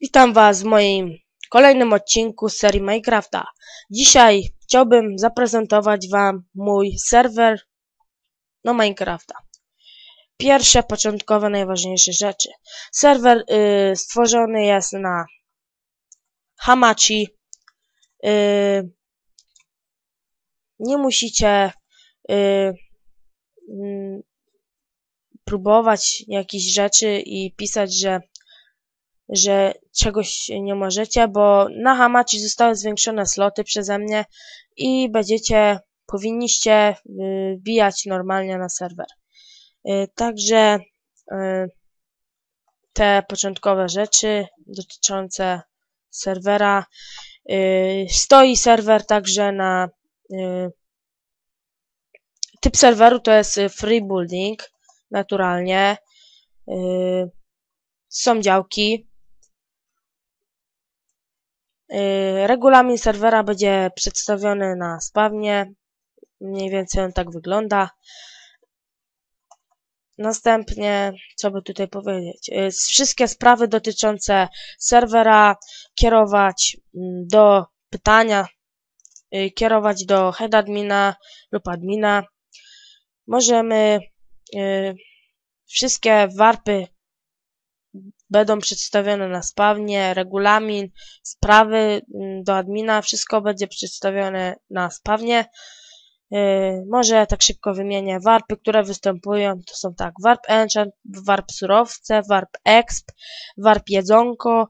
Witam Was w moim kolejnym odcinku z serii Minecrafta. Dzisiaj chciałbym zaprezentować Wam mój serwer no Minecrafta. Pierwsze, początkowe, najważniejsze rzeczy. Serwer y, stworzony jest na Hamachi. Y, nie musicie y, mm, próbować jakichś rzeczy i pisać, że że czegoś nie możecie, bo na Hamachi zostały zwiększone sloty przeze mnie i będziecie, powinniście y, wbijać normalnie na serwer. Y, także y, te początkowe rzeczy dotyczące serwera. Stoi serwer także na typ serweru to jest free building naturalnie. Są działki, regulamin serwera będzie przedstawiony na spawnie. Mniej więcej on tak wygląda. Następnie, co by tutaj powiedzieć? Y, wszystkie sprawy dotyczące serwera kierować mm, do pytania, y, kierować do head admina lub admina. Możemy wszystkie warpy będą przedstawione na spawnie, regulamin, sprawy mm, do admina, wszystko będzie przedstawione na spawnie. Yy, może tak szybko wymienię warpy, które występują. To są tak, warp enchant, warp surowce, warp exp, warp jedzonko,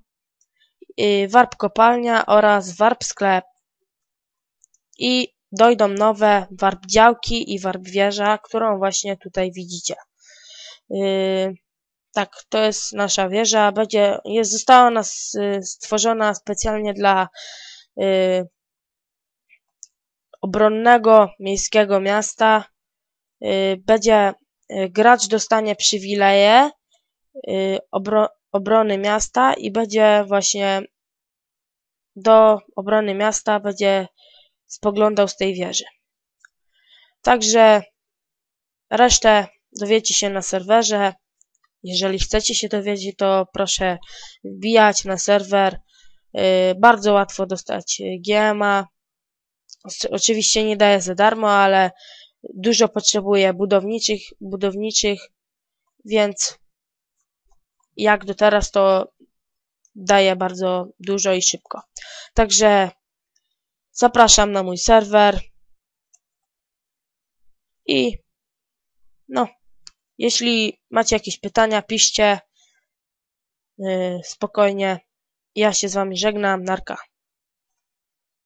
yy, warp kopalnia oraz warp sklep. I dojdą nowe warp działki i warp wieża, którą właśnie tutaj widzicie. Yy, tak, to jest nasza wieża. Będzie, jest, została ona stworzona specjalnie dla y, obronnego miejskiego miasta. Y, będzie y, gracz dostanie przywileje y, obro, obrony miasta i będzie właśnie do obrony miasta będzie spoglądał z tej wieży. Także resztę dowiecie się na serwerze. Jeżeli chcecie się dowiedzieć, to proszę wbijać na serwer. Y, bardzo łatwo dostać GMA. Oczywiście nie daje za darmo, ale dużo potrzebuję budowniczych, budowniczych, więc jak do teraz to daje bardzo dużo i szybko. Także zapraszam na mój serwer i no jeśli macie jakieś pytania, piszcie yy, spokojnie. Ja się z wami żegnam. Narka.